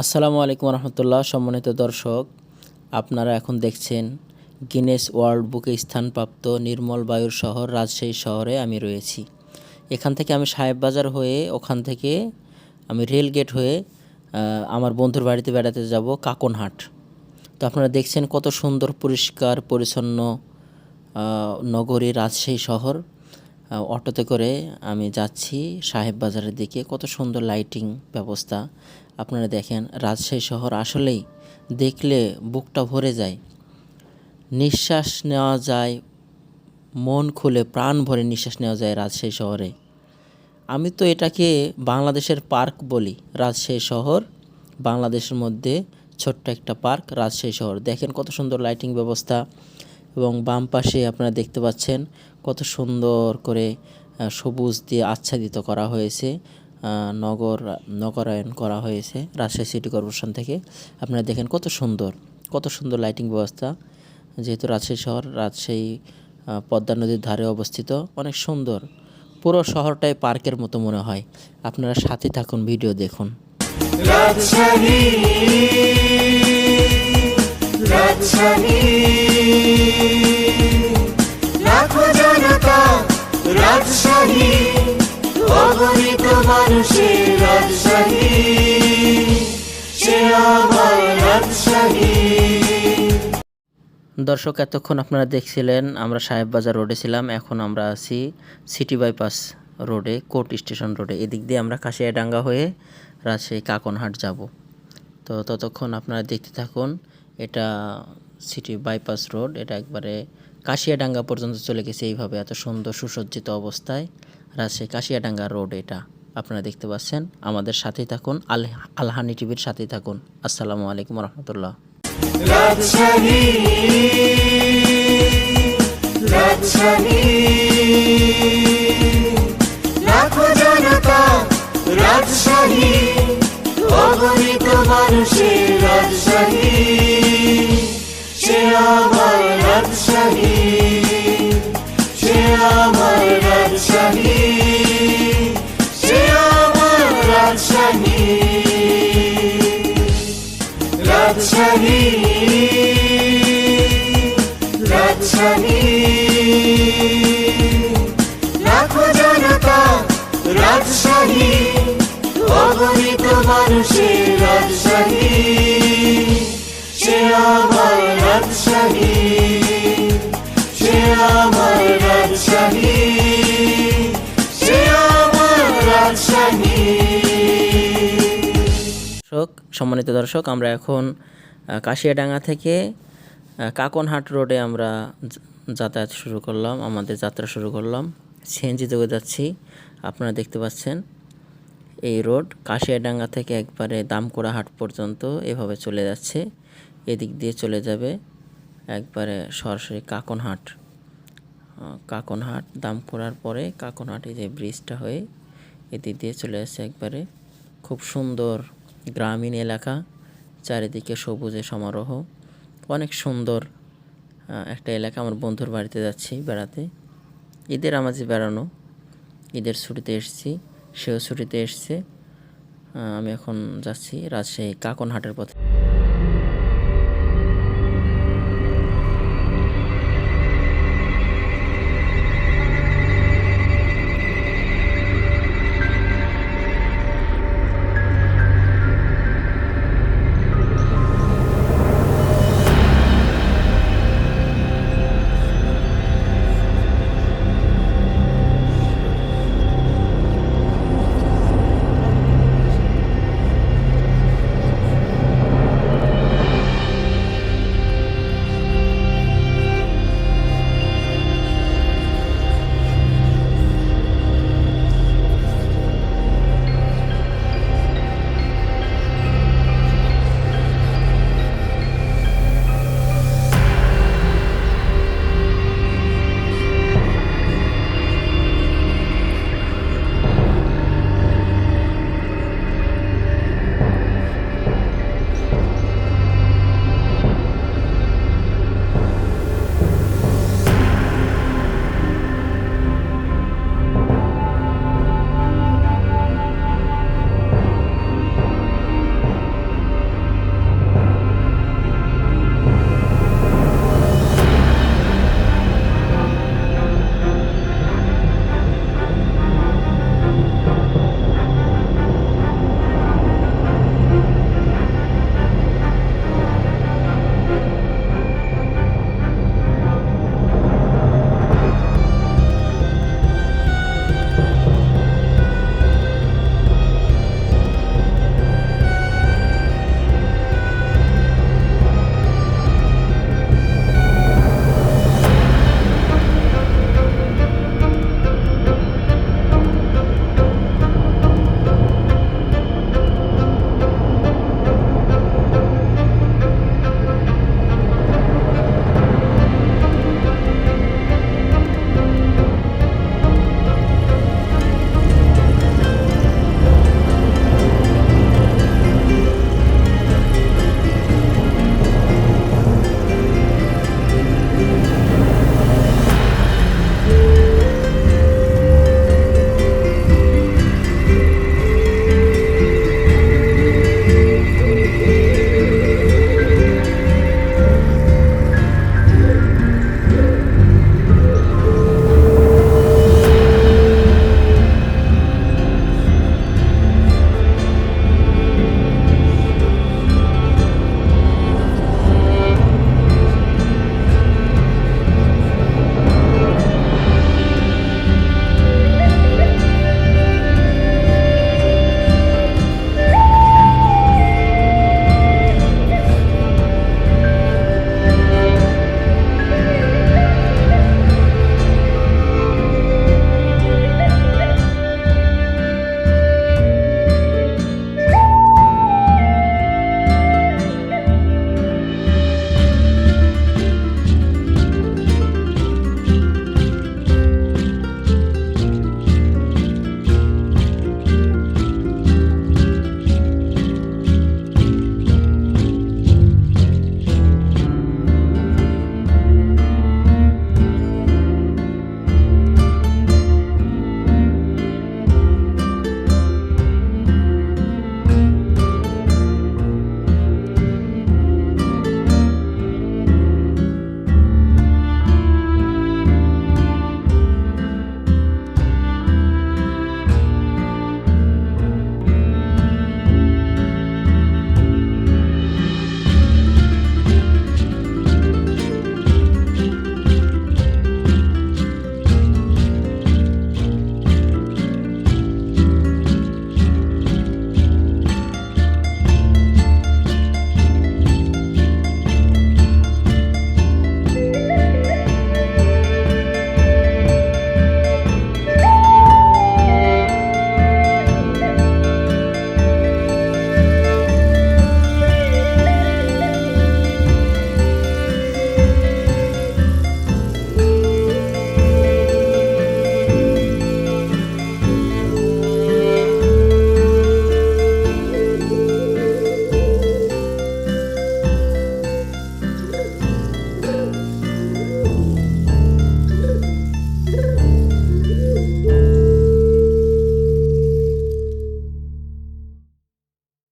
আসসালামু আলাইকুম রহমতুল্লাহ, সম্মানিত দর্শক, আপনারা এখন দেখছেন গিনেস ওয়ার্ল্ড বুকে স্থানপ্রাপ্ত নির্মল বায়ুর শহর, রাজশাহী শহরে আমি রয়েছি। এখান থেকে আমি সাহেববাজার হয়ে, ওখান থেকে আমি রেল গেট হয়ে আমার বন্ধুর বাড়িতে বেড়াতে যাব কাকনহাট। তো আপনারা দেখছেন কত সুন্দর, পরিষ্কার, পরিচ্ছন্ন নগরী রাজশাহী শহর। অটোতে করে আমি যাচ্ছি সাহেব বাজারের দিকে। কত সুন্দর লাইটিং ব্যবস্থা। আপনারা দেখেন, রাজশাহী শহর আসলেই দেখলে বুকটা ভরে যায়। নিঃশ্বাস নেওয়া যায়, মন খুলে প্রাণ ভরে নিঃশ্বাস নেওয়া যায় রাজশাহী শহরে। আমি তো এটাকে বাংলাদেশের পার্ক বলি, রাজশাহী শহর, বাংলাদেশের মধ্যে ছোট্ট একটা পার্ক, রাজশাহী শহর। দেখেন কত সুন্দর লাইটিং ব্যবস্থা এবং বাম পাশে আপনারা দেখতে পাচ্ছেন কত সুন্দর করে সবুজ দিয়ে আচ্ছাদিত করা হয়েছে। নগর নগরায়ন করা হয়েছে রাজশাহী সিটি কর্পোরেশন থেকে। আপনারা দেখেন কত সুন্দর কত সুন্দর লাইটিং ব্যবস্থা। যেহেতু রাজশাহী শহর, রাজশাহী পদ্মা নদীর ধারে অবস্থিত, অনেক সুন্দর। পুরো শহরটাই পার্কের মতো মনে হয়। আপনারা সাথে থাকুন, ভিডিও দেখুন। রাজশাহী অগণিত মানুষের দর্শক, এতক্ষণ আপনারা দেখছিলেন, আমরা সাহেববাজার রোডে ছিলাম, এখন আমরা আছি সিটি বাইপাস রোডে, কোর্ট স্টেশন রোডে। এদিক দিয়ে আমরা কাশিয়াডাঙ্গা হয়ে রাজশাহী কাকনহাট যাব। তো ততক্ষণ আপনারা দেখতে থাকুন, এটা সিটি বাইপাস রোড, এটা একবারে কাশিয়াডাঙ্গা পর্যন্ত চলে গেছে এইভাবে, এত সুন্দর সুসজ্জিত অবস্থায়। রাজশাহী কাশিয়াডাঙ্গা রোড এটা। আপনারা দেখতে পাচ্ছেন। আমাদের সাথেই থাকুন। আল আলহানি টিভির সাথেই থাকুন। আসসালামু আলাইকুম রহমতুল্লাহ। রাজশাহী সে আমার রাজশাহী। সে আমার রাজশাহী সে আমার রাজশাহী রাজশাহী রাজশাহী লাখো জনতা রাজশাহী অগণিত মানুষের রাজশাহী সে আমার রাজশাহী সে আমার রাজশাহী দর্শক, সম্মানিত দর্শক, আমরা এখন কাশিয়াডাঙ্গা থেকে কাকনহাট রোডে আমরা যাতায়াত শুরু করলাম, আমাদের যাত্রা শুরু করলাম। সিএনজি যোগে যাচ্ছি, আপনারা দেখতে পাচ্ছেন, এই রোড কাশিয়াডাঙ্গা থেকে একবারে দামকোড়া হাট পর্যন্ত এভাবে চলে যাচ্ছে। এদিক দিয়ে চলে যাবে একবারে সরাসরি কাকনহাট। কাকনহাট, দামকোড়ার পরে কাকনহাট যে ব্রিজটা হয়ে এদিক দিয়ে চলে আসছে একবারে খুব সুন্দর গ্রামীণ এলাকা, চারিদিকে সবুজে সমারোহ। অনেক সুন্দর একটা এলাকা আমার বন্ধুর বাড়িতে যাচ্ছি বেড়াতে। ঈদের আমাজে বেড়ানো, ঈদের ছুটিতে এসেছি, সেও ছুটিতে এসছে। আমি এখন যাচ্ছি রাজশাহী কাকনহাটের পথে।